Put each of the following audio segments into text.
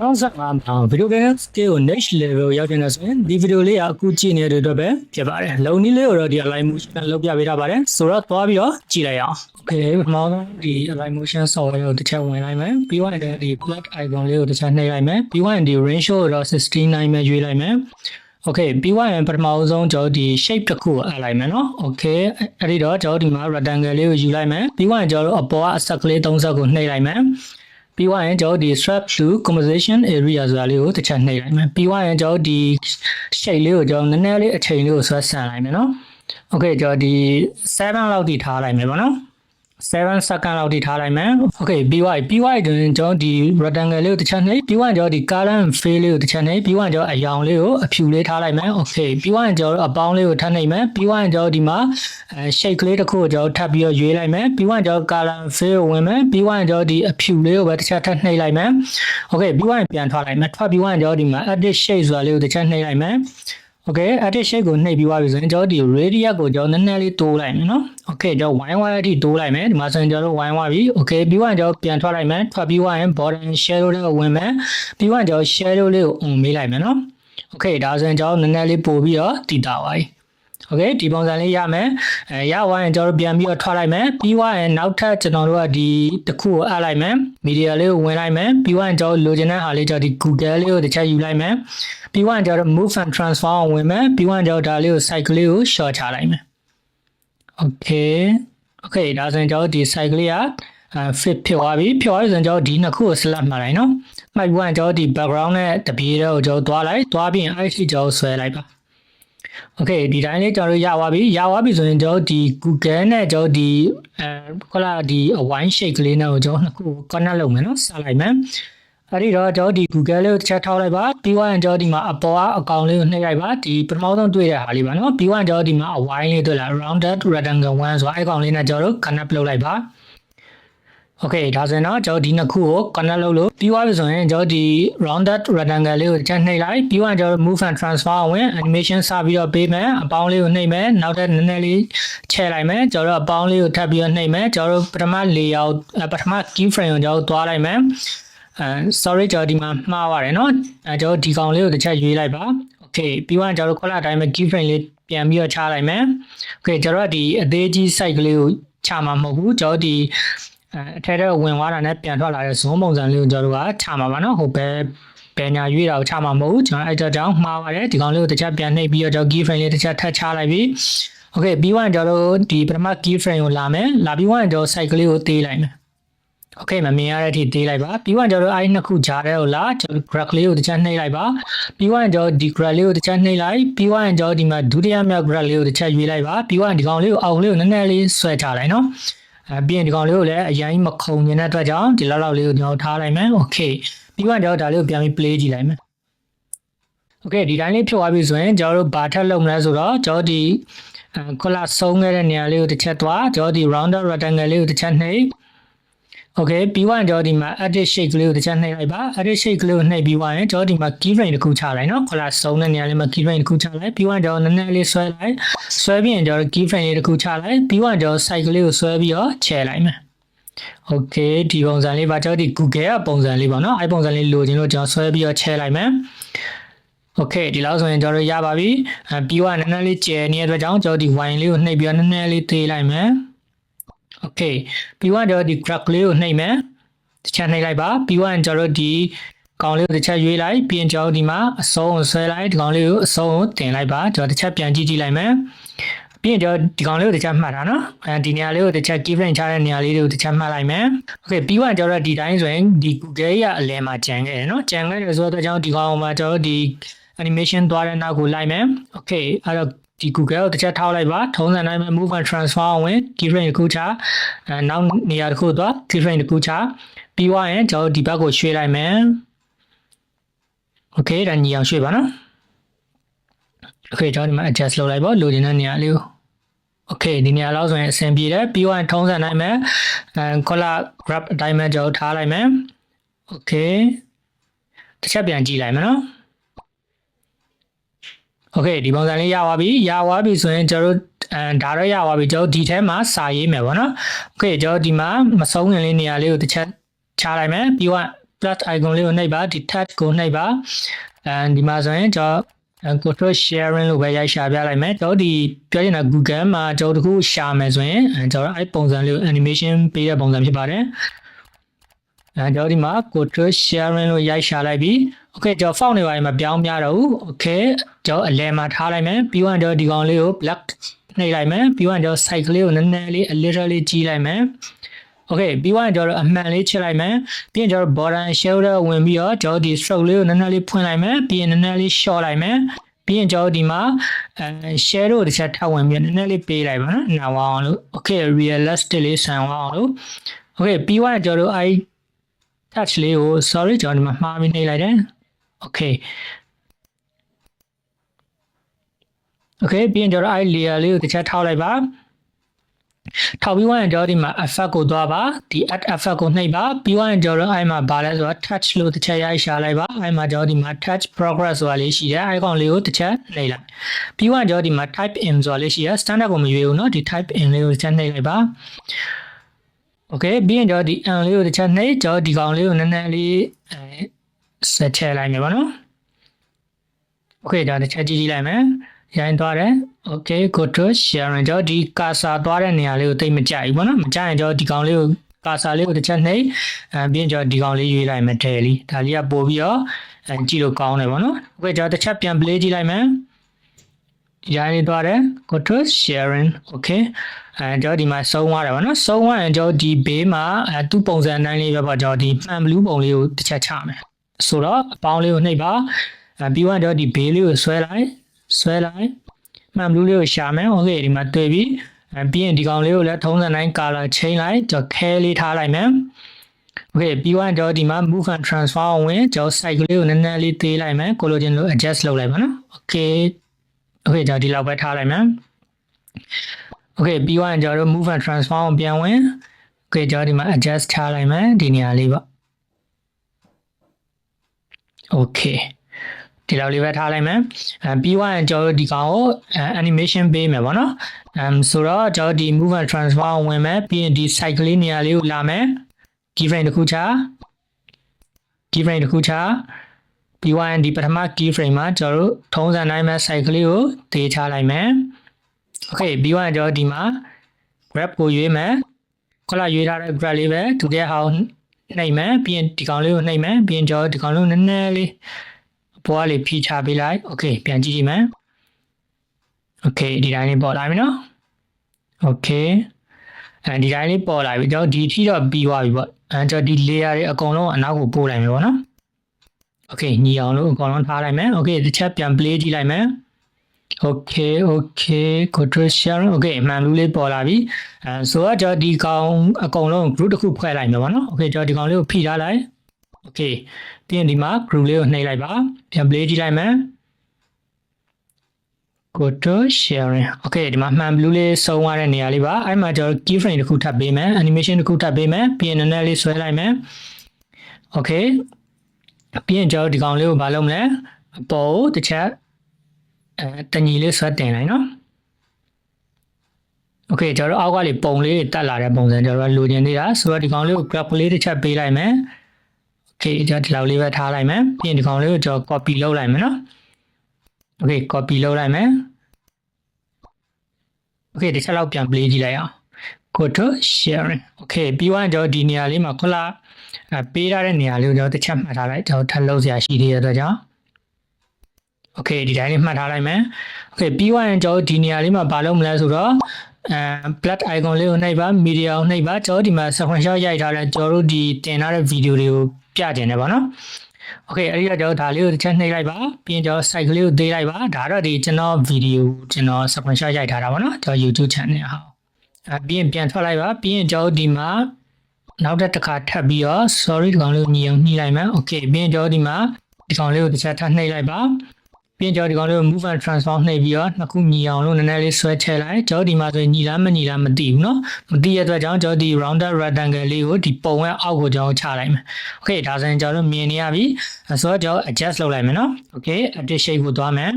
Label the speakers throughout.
Speaker 1: နောက်ဆက်မှာဗီဒီယိုဂိမ်း skill ကို next level ရောက်တဲ့ဆိုရင်ဒီဗီဒီယိုလေးကအခုကြည့်နေတဲ့အတွက်ပဲဖြစ်ပါတယ်လုံနည်းလေးကိုတော့ဒီ align motion လုပ်ပြပေးထားပါတယ်ဆိုတော့သွားပြီးတော့ကြည့်လိုက်အောင် okay ပထမဆုံးဒီ align motion software ကိုတစ်ချက်ဝင်လိုက်မယ်ပြီးတော့ဒီ black icon လေးကိုတစ်ချက်နှိပ်လိုက်မယ်ပြီးတော့ဒီ ratio ကိုတော့69ပဲရွေးလိုက်မယ် Okay ပြီးသွားရင်ပထမဆုံးကျွန်တော်ဒီ shape တစ်ခုကိုအပ်လိုက်မယ်နော် Okay အဲ့ဒီတော့ကျွန်တော်ဒီမှာ rectangle လေးကိုယူလိုက်မယ်ပြီးသွားရင်ကျွန်တော်တို့အပေါ်ကအဆက်ကလေး30ကိုနှိပ်လိုက်မယ် ပြီးသွားရင်ကျွန်တော်ဒီ strap to composition area ဆိုတာလေးကိုတစ်ချက်နှိပ်လိုက်မယ်ပြီးသွားရင်ကျွန်တော်ဒီ shape လေးကိုကျွန်တော်နည်းနည်းလေးအချိန်လေးကိုဆွဲဆန်လိုက်မယ်နော် Okay ကျွန်တော်ဒီ7လောက်ထိထားလိုက်မယ်ပေါ့နော် 7 second လောက်ထိထားလိုက်မယ်။ Okay ပြီးသွားပြီပြီးသွားပြီဆိုရင်ကျွန်တော်ဒီ rectangle လေးကိုတစ်ချက်နှိပ်ပြီးသွားရင်ကျွန်တော်ဒီ color and fill လေးကိုတစ်ချက်နှိပ်ပြီးသွားရင်ကျွန်တော်အရောင်လေးကိုအဖြူလေးထားလိုက်မယ်။ Okay ပြီးသွားရင်ကျွန်တော်အပေါင်းလေးကိုထပ်နှိပ်မယ်ပြီးသွားရင်ကျွန်တော်ဒီမှာအဲ shape ကလေးတစ်ခုကိုကျွန်တော်ထပ်ပြီးတော့ရွေးလိုက်မယ်ပြီးသွားရင်ကျွန်တော် color and fill ကိုဝင်မယ်ပြီးသွားရင်ကျွန်တော်ဒီအဖြူလေးကိုပဲတစ်ချက်ထပ်နှိပ်လိုက်မယ် Okay ပြီးသွားရင်ပြန်ထွက်လိုက်မယ်ထွက်ပြီးသွားရင်ကျွန်တော်ဒီမှာ edit shape ဆိုတာလေးကိုတစ်ချက်နှိပ်လိုက်မယ် Okay edit shape ကိုနှိပ်ပြီးသွားပြီဆိုရင်ကျွန်တော်ဒီ radius ကိုကျွန်တော်နည်းနည်းလေးတိုးလိုက်မယ်နော် Okay ကျွန်တော် y y အထိတိုးလိုက်မယ်ဒီမှာဆိုရင်ကျွန်တော်တို့ y y ပြီ Okay ပြီးသွားရင်ကျွန်တော်ပြန်ထွက်လိုက်မယ်ထွက်ပြီးသွားရင် border shadow လေးကိုဝင်မယ်ပြီးသွားရင်ကျွန်တော် shadow လေးကိုအုံမေးလိုက်မယ်နော် Okay ဒါဆိုရင်ကျွန်တော်နည်းနည်းလေးပို့ပြီးတော့တည်တာပါပြီ Okay ဒီပုံစံလေးရမယ်အဲရသွားရင်ကျွန်တော်တို့ပြန်ပြီးတော့ထွက်လိုက်မယ်ပြီးသွားရင်နောက်ထပ်ကျွန်တော်တို့ကဒီတစ်ခုကိုအပ်လိုက်မယ် media လေးကိုဝင်လိုက်မယ်ပြီးသွားရင်ကျွန်တော်လိုချင်တဲ့ဟာလေးကျွန်တော်ဒီ Google လေးကိုတစ်ချက်ယူလိုက်မယ်ပြီးသွားရင်ကျွန်တော် move and transform ကိုဝင်မယ်ပြီးသွားရင်ကျွန်တော်ဒါလေးကို site ကလေးကို short ချလိုက်မယ် Okay Okay ဒါဆိုရင်ကျွန်တော်ဒီ site ကလေးကအဲ fit ဖြစ်သွားပြီဖြစ်သွားပြီဆိုရင်ကျွန်တော်ဒီနှစ်ခုကို select မှတ်လိုက်နော်မှတ်ပြီးရင်ကျွန်တော်ဒီ background နဲ့တပြေတော့ကျွန်တော်သွားလိုက်သွားပြီးရင်အဲ့ဒီကျွန်တော်ဆွဲလိုက်ပါ Okay ဒီတိုင်းလေးကျွန်တော်တို့ရသွားပြီရသွားပြီဆိုရင်ကျွန်တော်ဒီ Google နဲ့ကျွန်တော်ဒီအဲခေါလာဒီ wine shake ကလေးနဲ့ကိုကျွန်တော်နှစ်ခု connect လုပ်မယ်နော်ဆက်လိုက်မယ်အဲ့ဒီတော့ကျွန်တော်ဒီ Google လေးကိုတစ်ချက်ထောက်လိုက်ပါပြီးသွားရင်ကျွန်တော်ဒီမှာအပေါ်ကအကောင်လေးကိုနှိပ်လိုက်ပါဒီပထမဆုံးတွေ့တဲ့ဟာလေးပါနော်ပြီးသွားရင်ကျွန်တော်ဒီမှာ wine လေးတွေ့လာ rounded rectangle 1ဆိုအဲ့ကောင်လေးနဲ့ကျွန်တော်တို့ connect လုပ်လိုက်ပါ Okay ဒါဆိုရင်တော့ကျွန်တော်ဒီနှစ်ခုကို connect လုပ်လို့ပြီးသွားပြီဆိုရင်ကျွန်တော်ဒီ rounded rectangle လေးကိုချက်နှိပ်လိုက်ပြီးသွားရင်ကျွန်တော် move and transfer ဝင် animation စပြီးတော့ပေးမယ်အပေါင်းလေးကိုနှိပ်မယ်နောက်ထပ်နည်းနည်းလေးချဲ့လိုက်မယ်ကျွန်တော်တို့အပေါင်းလေးကိုထပ်ပြီးတော့နှိပ်မယ်ကျွန်တော်တို့ပထမ layout ပထမ key frame ကိုကျွန်တော်တို့သွားလိုက်မယ်အဲ sorry ကျွန်တော်ဒီမှာမှားပါတယ်เนาะအဲကျွန်တော်ဒီကောင်လေးကိုတစ်ချက်ရွေးလိုက်ပါ Okay ပြီးသွားရင်ကျွန်တော်တို့ခေါက်လာတိုင်းမှာ key frame လေးပြန်ပြီးတော့ချလိုက်မယ် Okay ကျွန်တော်တို့ကဒီအသေးကြီး site ကလေးကိုချမှာမဟုတ်ဘူးကျွန်တော်ဒီ အထဲထဲဝင်သွားတာနဲ့ပြန်ထွက်လာတဲ့ zoom ပုံစံလေးကိုကျွန်တော်တို့ကခြာမှာပါနော်ဟိုဘဲဘယ်ညာရွေးတာကိုခြာမှာမဟုတ်ကျွန်တော်အဲ့ဒါကြောင့်မှားပါတယ်ဒီကောင်လေးကိုတစ်ချက်ပြန်နှိပ်ပြီးတော့ကျွန်တော် key frame လေးတစ်ချက်ထပ်ချလိုက်ပြီး okay ပြီးွားရင်ကျွန်တော်တို့ဒီပထမ key frame ကိုလာမယ်လာပြီးွားရင်ကျွန်တော် site ကလေးကိုသေးလိုက်မယ် okay မမြင်ရတဲ့အထိသေးလိုက်ပါပြီးွားရင်ကျွန်တော်တို့အဲ့ဒီနှစ်ခုကြားတဲ့ကိုလာကျွန်တော် graph လေးကိုတစ်ချက်နှိပ်လိုက်ပါပြီးွားရင်ကျွန်တော်ဒီ graph လေးကိုတစ်ချက်နှိပ်လိုက်ပြီးွားရင်ကျွန်တော်ဒီမှာဒုတိယမြောက် graph လေးကိုတစ်ချက်ရွေးလိုက်ပါပြီးွားရင်ဒီကောင်လေးကိုအောက်လေးကိုနည်းနည်းလေးဆွဲချလိုက်နော် အဲပြီးရင်ဒီကောင်လေးကိုလည်းအရင်မခုံနေတဲ့အတွက်ကြောင့်ဒီလောက်လောက်လေးကိုကျွန်တော်ထားလိုက်မယ် Okay ပြီးတော့ကျွန်တော်ဒါလေးကိုပြန်ပြီး play ကြည့်လိုက်မယ် Okay ဒီတိုင်းလေးဖြုတ်သွားပြီဆိုရင်ကျွန်တော်တို့ဘာထက်လုပ်မလဲဆိုတော့ကျွန်တော်ဒီခေါလာဆုံးခဲ့တဲ့နေရာလေးကိုတစ်ချက်သွားကျွန်တော်ဒီ rounded rectangle လေးကိုတစ်ချက်နှိပ် Okay ပြီးသွားရင်ကျွန်တော်ဒီမှာ edit shape ကလေးကိုတစ်ချက်နှိပ်လိုက်ပါ edit shape ကလေးကိုနှိပ်ပြီးသွားရင်ကျွန်တော်ဒီမှာ key frame တစ်ခုချလိုက်နော်ခလာစုံတဲ့နေရာလေးမှာ key frame တစ်ခုချလိုက်ပြီးသွားရင်ကျွန်တော်နည်းနည်းလေးဆွဲလိုက်ဆွဲပြီးရင်ကျွန်တော် key frame လေးတစ်ခုချလိုက်ပြီးသွားရင်ကျွန်တော် site ကလေးကိုဆွဲပြီးတော့ချဲလိုက်မယ် Okay ဒီပုံစံလေးပါကျွန်တော်ဒီ Google ကပုံစံလေးပါနော်အဲ့ပုံစံလေးလိုချင်လို့ကျွန်တော်ဆွဲပြီးတော့ချဲလိုက်မယ် Okay ဒီလောက်ဆိုရင်ကျွန်တော်တို့ရပါပြီအဲပြီးသွားနည်းနည်းလေးကျယ်နေတဲ့အတွက်ကြောင့်ကျွန်တော်ဒီ wine လေးကိုနှိပ်ပြီးတော့နည်းနည်းလေးသေးလိုက်မယ် Okay ပြီးတော့ကျွန်တော်ဒီ graph လေးကိုနှိပ်မယ်တစ်ချက်နှိပ်လိုက်ပါပြီးတော့ကျွန်တော်တို့ဒီကောင်လေးကိုတစ်ချက်ရွေးလိုက်ပြီးရင်ကျွန်တော်ဒီမှာအစုံကိုဆွဲလိုက်ဒီကောင်လေးကိုအစုံကိုတင်လိုက်ပါကျွန်တော်တစ်ချက်ပြန်ကြည့်ကြည့်လိုက်မယ်ပြီးရင်ကျွန်တော်ဒီကောင်လေးကိုတစ်ချက်မှတ်တာနော်အဲဒီနေရာလေးကိုတစ်ချက် key frame ချတဲ့နေရာလေးတွေကိုတစ်ချက်မှတ်လိုက်မယ် Okay ပြီးတော့ကျွန်တော်ဒီတိုင်းဆိုရင်ဒီ Google ရဲ့အလဲမှာကြံခဲ့တယ်နော်ကြံခဲ့တယ်ဆိုတော့ကျွန်တော်ဒီကောင်မှာကျွန်တော်ဒီ animation သွားတဲ့နောက်ကိုလိုက်မယ် Okay အဲ့တော့ ဒီ Google ကိုတစ်ချက်ထောက်လိုက်ပါထုံးစံတိုင်းပဲ move and transfer ဝင် key frame တစ်ခုချအဲနောက်နေရာတစ်ခုသွား key frame တစ်ခုချပြီးသွားရင်ကျွန်တော်ဒီဘက်ကိုရွှေ့လိုက်မယ် Okay ဒါညီအောင်ရွှေ့ပါနော် Okay ကျွန်တော်ဒီမှာ adjust လုပ်လိုက်ပါလိုချင်တဲ့နေရာလေးကို Okay ဒီနေရာလောက်ဆိုရင်အဆင်ပြေတယ်ပြီးသွားရင်ထုံးစံတိုင်းပဲအဲ color grab အတိုင်းပဲကျွန်တော်ထားလိုက်မယ် Okay တစ်ချက်ပြန်ကြည့်လိုက်မယ်နော် Okay ဒီပုံစံလေးရသွားပြီရသွားပြီဆိုရင်ကျွန်တော်တို့အဲဒါတော့ရသွားပြီကျွန်တော်ဒီထဲမှာစာရေးမယ်ပေါ့နော် Okay ကျွန်တော်ဒီမှာမဆုံးခင်လေးနေရာလေးကိုတစ်ချက်ချလိုက်မယ်ပြီးတော့ plus icon လေးကိုနှိပ်ပါဒီ touch ကိုနှိပ်ပါအဲဒီမှာဆိုရင်ကျွန်တော် control sharing လို့ပဲရိုက်ရှာပြလိုက်မယ်ကျွန်တော်ဒီပြောချင်တာ Google မှာကျွန်တော်တခုရှာမယ်ဆိုရင်အဲကျွန်တော်အဲ့ပုံစံလေးကို animation ပေးတဲ့ပုံစံဖြစ်ပါတယ် အဲကျွန်တော်ဒီမှာ control sharing လို့ရိုက်ရှာလိုက်ပြီ okay ကျွန်တော် font တွေပါရင်မပြောင်းပြတော့ဘူး okay ကျွန်တော်အလဲမှာထားလိုက်မယ်ပြီးတော့ကျွန်တော်ဒီကောင်လေးကို black နှိပ်လိုက်မယ်ပြီးတော့ကျွန်တော် site ကလေးကိုနည်းနည်းလေး a little လေးကြီးလိုက်မယ် Okay ပြီးသွားရင်ကျွန်တော်အမှန်လေးချစ်လိုက်မယ်ပြီးရင်ကျွန်တော် border shoulder ဝင်ပြီးတော့ကျွန်တော်ဒီ stroke လေးကိုနည်းနည်းလေးဖွင့်လိုက်မယ်ပြီးရင်နည်းနည်းလေး short လိုက်မယ်ပြီးရင်ကျွန်တော်ဒီမှာအဲ shadow တစ်ချက်ထပ်ဝင်ပြီးနည်းနည်းလေးပေးလိုက်ပါနော်နာဝအောင်လို့ Okay realistic လေးဆန်အောင်လို့ Okay ပြီးသွားရင်ကျွန်တော်အဲ touch လေးကို sorry ကျွန်တော်ဒီမှာမှားပြီးနှိပ်လိုက်တယ် Okay Okay ပြီးရင်ကျွန်တော်အဲ layer လေးကိုတစ်ချက်ထောက်လိုက်ပါထောက်ပြီးသွားရင်ကျွန်တော်ဒီမှာ effect ကိုသွားပါဒီ add effect ကိုနှိပ်ပါပြီးသွားရင်ကျွန်တော်အဲ့မှာဗာလဲဆိုတော့ touch လို့တစ်ချက်ရိုက်ရှာလိုက်ပါအဲ့မှာကျွန်တော်ဒီမှာ touch progress ဆိုတာလေးရှိတယ်အဲ့ကောင်လေးကိုတစ်ချက်နှိပ်လိုက်ပြီးသွားရင်ကျွန်တော်ဒီမှာ type in ဆိုတာလေးရှိတယ် standard ကိုမရွေးဘူးเนาะဒီ type in လေးကိုတစ်ချက်နှိပ်လိုက်ပါ okay ပြီးရင်ကျွန်တော်ဒီ n လေးကိုတစ်ချက်နှိပ်ကျွန်တော်ဒီကောင်လေးကိုနည်းနည်းလေးအဲဆက်ချလိုက်မယ်ဗောနော် okay ဒါတစ်ချက်ကြည့်ကြည့်လိုက်မယ်ရိုင်းသွားတယ် okay go to sharing ကျွန်တော်ဒီ cursor သွားတဲ့နေရာလေးကိုတိတ်မကြိုက်ဘူးပေါ့နော်မကြိုက်ရင်ကျွန်တော်ဒီကောင်လေးကို cursor လေးကိုတစ်ချက်နှိပ်အဲပြီးရင်ကျွန်တော်ဒီကောင်လေးရွေးလိုက်မယ်ထဲလေးဒါလေးကပို့ပြီးတော့အဲကြည့်လို့ကောင်းတယ်ပေါ့နော် okay ကျွန်တော်တစ်ချက်ပြန် play ကြည့်လိုက်မယ် ရိုင်းနေသွားတယ် go to sharing okay အဲကျွန်တော်ဒီမှာစုံသွားတယ်ပေါ့နော်စုံသွားရင်ကျွန်တော်ဒီဘေးမှာအဲသူ့ပုံစံအတိုင်းလေးပဲပေါ့ကျွန်တော်ဒီမှန်ဘလူးပုံလေးကိုတစ်ချက်ချမယ်ဆိုတော့အပေါင်းလေးကိုနှိပ်ပါအဲပြီးတော့ဒီဘေးလေးကိုဆွဲလိုက်ဆွဲလိုက်မှန်ဘလူးလေးကိုရှာမယ်โอเคဒီမှာတွေ့ပြီအဲပြီးရင်ဒီကောင်လေးကိုလည်းထုံးစံတိုင်း color change လိုက်ကျွန်တော်ခဲလေးထားလိုက်မယ်โอเคပြီးတော့ကျွန်တော်ဒီမှာ move and transfer ဝင်ကျွန်တော် site ကလေးကိုနည်းနည်းလေးသေးလိုက်မယ်ကိုလိုချင်လို့ adjust လုပ်လိုက်ပါနော်โอเค okay ကျွန်တော်ဒီလောက်ပဲထားလိုက်မယ် okay ပြီးသွားရင်ကျွန်တော်တို့ move and transform ပြန်ဝင် okay ကျွန်တော်ဒီမှာ adjust ထားလိုက်မယ်ဒီနေရာလေးပေါ့ okay ဒီလောက်လေးပဲထားလိုက်မယ်အဲပြီးသွားရင်ကျွန်တော်တို့ဒီကောင်ကို animation ပေးမယ်ပေါ့နော်အမ်ဆိုတော့ကျွန်တော်ဒီ move and transform ဝင်မယ်ပြီးရင်ဒီ cycle လေးနေရာလေးကိုလာမယ် keyframe တစ်ခုချ keyframe တစ်ခုချ BYND ပထမ key frame မှာကျွန်တော်တို့ထုံးစံတိုင်းမဲ့ site ကလေးကိုဒေချလိုက်မယ်။ Okay BYN ကျွန်တော်ဒီမှာ grab ကိုရွေးမယ်။ခုနရွေးထားတဲ့ grab လေးပဲသူတဲ့ဟောင်းနှိပ်မယ်ပြီးရင်ဒီကောင်လေးကိုနှိပ်မယ်ပြီးရင်ကျွန်တော်ဒီကောင်လေးကိုနည်းနည်းလေးအပေါ်ကလေးဖြီးချပေးလိုက် Okay ပြန်ကြည့်ကြည့်မယ်။ Okay ဒီတိုင်းလေးပေါ်လာပြီနော်။ Okay အဲဒီတိုင်းလေးပေါ်လာပြီကျွန်တော်ဒီအထိတော့ပြီးသွားပြီပေါ့အဲကျွန်တော်ဒီ layer တွေအကုန်လုံးအနောက်ကိုပို့လိုက်မယ်ပေါ့နော် โอเคညီအောင်လို့အကုန်လုံးထားလိုက်မယ်โอเคတစ်ချက်ပြန် play ကြည့်လိုက်မယ် okay okay control sharing okay အမှန်လူလေးပေါ်လာပြီအဲဆိုတော့ကျွန်တော်ဒီကောင်အကုန်လုံး group တစ်ခုဖွဲ့လိုက်မယ်ပေါ့နော် okay ကျွန်တော်ဒီကောင်လေးကိုဖိထားလိုက် okay ပြီးရင်ဒီမှာ group လေးကိုနှိပ်လိုက်ပါပြန် play ကြည့်လိုက်မယ် go to sharing okay ဒီမှာမှန် blue လေးစုံသွားတဲ့နေရာလေးပါအဲ့မှာကျွန်တော် keyframe တစ်ခုထပ်ပေးမယ် animation တစ်ခုထပ်ပေးမယ်ပြီးရင်နည်းနည်းလေးဆွဲလိုက်မယ် okay ပြီးရင်ကျွန်တော်ဒီကောင်လေးကိုမလုပ်မလဲအပေါ်ကိုတစ်ချက်အဲတညီလေးဆွဲတင်လိုက်နော် Okay ကျွန်တော်တို့အောက်ကလေပုံလေးတက်လာတဲ့ပုံစံကျွန်တော်တို့လိုချင်နေတာဆိုတော့ဒီကောင်လေးကို grab လေးတစ်ချက်ပေးလိုက်မယ် Okay ကျွန်တော်ဒီလောက်လေးပဲထားလိုက်မယ်ပြီးရင်ဒီကောင်လေးကိုကျွန်တော် copy လုပ်လိုက်မယ်နော် Okay copy လုပ်လိုက်မယ် Okay ဒီချက်လောက်ပြန် play ကြည့်လိုက်အောင် go to sharing Okay ပြီးသွားရင်ကျွန်တော်ဒီနေရာလေးမှာခုလာအဲ ပေးထားတဲ့နေရာလေးကိုကျွန်တော်တစ်ချက်မှတ်ထားလိုက်ကျွန်တော်ထပ်လုပ်စရာရှိသေးတဲ့အတွက်ကြောင့် Okay ဒီတိုင်းလေးမှတ်ထားလိုက်မယ် Okay ပြီးသွားရင်ကျွန်တော်ဒီနေရာလေးမှာဘာလုပ်မလဲဆိုတော့အဲ plat icon လေးကိုနှိပ်ပါ media ကိုနှိပ်ပါကျွန်တော်ဒီမှာ screenshot ရိုက်ထားတဲ့ကျွန်တော်တို့ဒီတင်ထားတဲ့ video တွေကိုပြတင်နေပါတော့ Okay အဲ့ဒီတော့ကျွန်တော်ဒါလေးကိုတစ်ချက်နှိပ်လိုက်ပါပြီးရင်ကျွန်တော် site ကလေးကိုသေးလိုက်ပါဒါတော့ဒီကျွန်တော် video ကျွန်တော် screenshot ရိုက်ထားတာပါနော်ကျွန်တော် YouTube channel ဟာအဲပြီးရင်ပြန်ထွက်လိုက်ပါပြီးရင်ကျွန်တော်ဒီမှာ နောက်တစ်ခါထပ်ပြီးတော့ sorry ဒီကောင်လေးကိုညီအောင်နှိလိုက်မယ် Okay ပြီးရင်ကျွန်တော်ဒီမှာဒီကောင်လေးကိုတစ်ချက်ထပ်နှိပ်လိုက်ပါပြင်ကျော်ဒီကောင်လေးကို move and transform နှိပ်ပြီးတော့နှစ်ခုညီအောင်လို့နည်းနည်းလေးဆွဲချဲလိုက်ကျော်ဒီမှာဆိုရင်ညီလားမညီလားမသိဘူးเนาะမသိရတဲ့အတွက်ကြောင့်ကျော်ဒီ rounded rectangle လေးကိုဒီပုံရဲ့အောက်ကိုကျော်ချလိုက်မယ် okay ဒါဆိုရင်ကျော်တို့မြင်နေရပြီဆိုတော့ကျော် adjust လုပ်လိုက်မယ်เนาะ okay edit shape ကိုသွားမယ်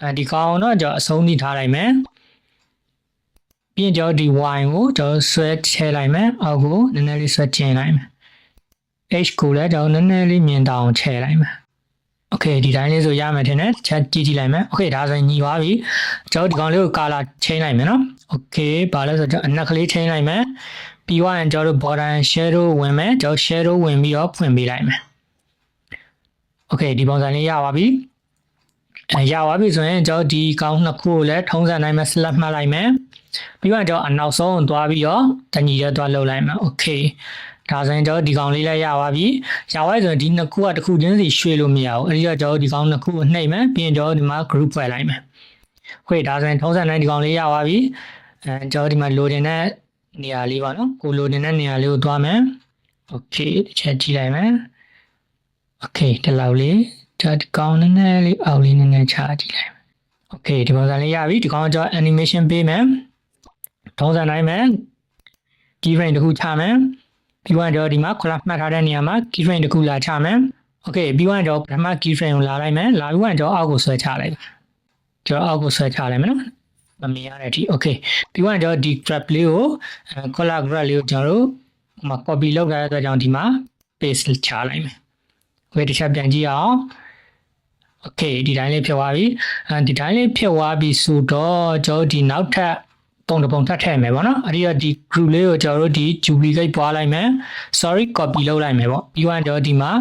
Speaker 1: အဲဒီကောင်တော့ကျော်အဆုံးထိထားလိုက်မယ် ပြင်ကျော်ဒီ y ကိုကျော်ဆွဲချဲလိုက်မယ်အောက်ကိုနည်းနည်းလေးဆွဲကျင်လိုက်မယ် h ကိုလည်းကျွန်တော်နည်းနည်းလေးမြင်တောင်ချဲ့လိုက်မယ် Okay ဒီတိုင်းလေးဆိုရမယ်ထင်တယ်တစ်ချက်ကြည့်ကြည့်လိုက်မယ် Okay ဒါဆိုရင်ညီသွားပြီကျွန်တော်ဒီကောင်လေးကို color ချိန်လိုက်မယ်နော် Okay ဘာလဲဆိုတော့အနက်ကလေးချိန်လိုက်မယ်ပြီးသွားရင်ကျွန်တော်တို့ border shadow ဝင်မယ်ကျွန်တော် shadow ဝင်ပြီးတော့ဖွင့်ပေးလိုက်မယ် Okay ဒီပုံစံလေးရပါပြီအဲရပါပြီဆိုရင်ကျွန်တော်ဒီကောင်နှစ်ခုကိုလည်းထုံးစံတိုင်းမှာ slap မှတ်လိုက်မယ် ပြီးတော့ကျွန်တော်အနောက်ဆုံးကိုသွားပြီးတော့တညီရဲသွားလှုပ်လိုက်မယ် Okay ဒါဆိုရင်ကျွန်တော်ဒီကောင်လေးလည်းရပါပြီ။ရပါပြီဆိုရင်ဒီနှစ်ခုကတစ်ခုချင်းစီရွှေ့လို့မရဘူး။အဲဒီတော့ကျွန်တော်ဒီကောင်နှစ်ခုကိုနှိပ်မယ်ပြီးရင်ကျွန်တော်ဒီမှာ group ဖွဲ့လိုက်မယ်။ဟုတ်ဒါဆိုရင်ထုံးစံတိုင်းဒီကောင်လေးရပါပြီ။အဲကျွန်တော်ဒီမှာ loading တဲ့နေရာလေးပါနော်။ကို loading တဲ့နေရာလေးကိုသွားမယ်။ Okay တစ်ချက်ကြည့်လိုက်မယ်။ Okay ဒီလောက်လေးကျွန်တော်ဒီကောင်နည်းနည်းလေးအောက်လေးနည်းနည်းချကြည့်လိုက်မယ်။ Okay ဒီပုံစံလေးရပြီဒီကောင်ကျွန်တော် animation ပေးမယ်။ ထုံးစံတိုင်းပဲ key frame တစ်ခုချမယ်။ပြီးတော့ကျွန်တော်ဒီမှာ color မှတ်ထားတဲ့နေရာမှာ key frame တစ်ခုလာချမယ်။ Okay ပြီးတော့ကျွန်တော်ပထမ key frame ကိုလာလိုက်မယ်။လာပြီးတော့ကျွန်တော်အောက်ကိုဆွဲချလိုက်ပါ။ကျွန်တော်အောက်ကိုဆွဲချလိုက်မယ်နော်။မမြင်ရတဲ့အထိ Okay ပြီးတော့ကျွန်တော်ဒီ grab လေးကို color grab လေးကိုကျွန်တော်တို့ဟိုမှာ copy လုပ်ထားတဲ့အတွက်ကြောင့်ဒီမှာ paste ချလိုက်မယ်။ Okay တစ်ချက်ပြန်ကြည့်အောင်။ Okay ဒီတိုင်းလေးဖြစ်သွားပြီ။အဲဒီတိုင်းလေးဖြစ်သွားပြီဆိုတော့ကျွန်တော်ဒီနောက်ထပ် ပုံတစ်ပုံထပ်ထည့်မယ်ပေါ့နော်အဲ့ဒီတော့ဒီ group လေးကိုကျွန်တော်တို့ဒီ duplicate ပွားလိုက်မယ် sorry copy လုပ်လိုက်မယ်ပေါ့ပြီးတော့ကျွန်တော်ဒီမှာ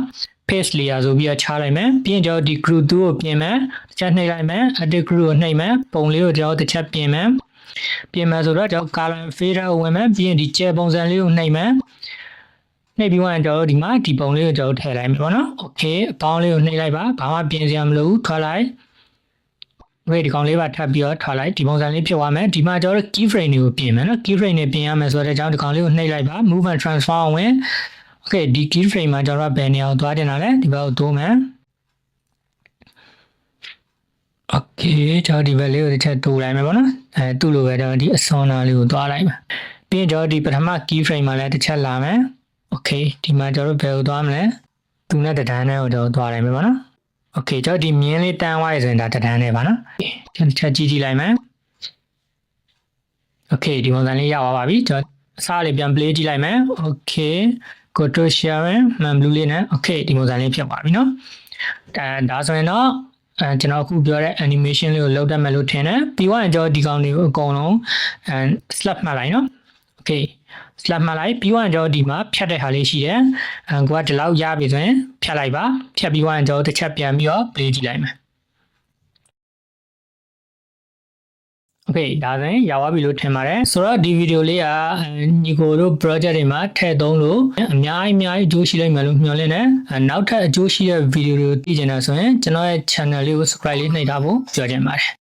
Speaker 1: paste layer ဆိုပြီးတော့ချလိုက်မယ်ပြီးရင်ကျွန်တော်ဒီ group 2ကိုပြင်မယ်တစ်ချက်နှိပ်လိုက်မယ် edit group ကိုနှိပ်မယ်ပုံလေးကိုကျွန်တော်တစ်ချက်ပြင်မယ်ပြင်မယ်ဆိုတော့ကျွန်တော် color fader ကိုဝင်မယ်ပြီးရင်ဒီကျဲပုံစံလေးကိုနှိပ်မယ်နှိပ်ပြီးမှကျွန်တော်တို့ဒီမှာဒီပုံလေးကိုကျွန်တော်ထည့်လိုက်မယ်ပေါ့နော် okay အပေါင်းလေးကိုနှိပ်လိုက်ပါဘာမှပြင်စရာမလိုဘူးထွက်လိုက် ဝေးဒီကောင်လေးပါထပ်ပြီးတော့ထားလိုက်ဒီပုံစံလေးဖြစ်သွားမယ်ဒီမှာကျွန်တော်တို့ key frame တွေကိုပြင်မယ်နော် key frame တွေပြင်ရမယ်ဆိုတော့ကျွန်တော်ဒီကောင်လေးကိုနှိပ်လိုက်ပါ move and transfer ဝင် okay ဒီ key frame မှာကျွန်တော်ကဘယ်နေရာကိုသွားတင်တာလဲဒီဘက်ကိုတိုးမယ် okay ကျွန်တော်ဒီဘက်လေးကိုတစ်ချက်တိုးလိုက်မယ်ပေါ့နော်အဲသူ့လိုပဲကျွန်တော်ဒီအစွမ်းနာလေးကိုသွားလိုက်မယ်ပြီးရင်ကျွန်တော်ဒီပထမ key frame မှာလည်းတစ်ချက်လာမယ် okay ဒီမှာကျွန်တော်တို့ဘယ်ကိုသွားမလဲသူနဲ့တဒန်းနဲ့ကိုကျွန်တော်သွားလိုက်မယ်ပေါ့နော် Okay ကျွန်တော်ဒီမြင်းလေးတန်းသွားရဆိုရင်ဒါတဒန်းနဲ့ပါနော်ကျွန်တော်ချက်ကြည့်ကြည့်လိုက်မယ် Okay ဒီပုံစံလေးရပါပါပြီကျွန်တော်အစားလေးပြန် play ကြည့်လိုက်မယ် Okay go to share မှန် blue လေးနဲ့ Okay ဒီပုံစံလေးဖြစ်သွားပြီနော်ဒါဒါဆိုရင်တော့အဲကျွန်တော်အခုပြောတဲ့ animation လေးကိုလောက်တတ်မယ်လို့ထင်တယ်ပြီးတော့ကျွန်တော်ဒီကောင်လေးကိုအကုန်လုံးအဲ slap မှတ်လိုက်နော် Okay slap မှတ်လိုက်ပြီးတော့ကျွန်တော်ဒီမှာဖြတ်တဲ့ဟာလေးရှိတယ်အဲကိုကဒီလောက်ရပြီဆိုရင်ဖြတ်လိုက်ပါဖြတ်ပြီးတော့ကျွန်တော်တစ်ချက်ပြန်ပြီးတော့ play ကြည့်လိုက်မယ် Okay ဒါဆိုရင်ရောက်ပြီလို့ထင်ပါတယ်ဆိုတော့ဒီဗီဒီယိုလေးကညီကိုတို့ project တွေမှာထည့်သုံးလို့အများကြီးအများကြီးအကျိုးရှိလိမ့်မယ်လို့မျှော်လင့်တယ်နောက်ထပ်အကျိုးရှိတဲ့ဗီဒီယိုတွေကိုသိချင်တာဆိုရင်ကျွန်တော်ရဲ့ channel လေးကို subscribe လေးနှိပ်ထားဖို့ပြောချင်ပါတယ်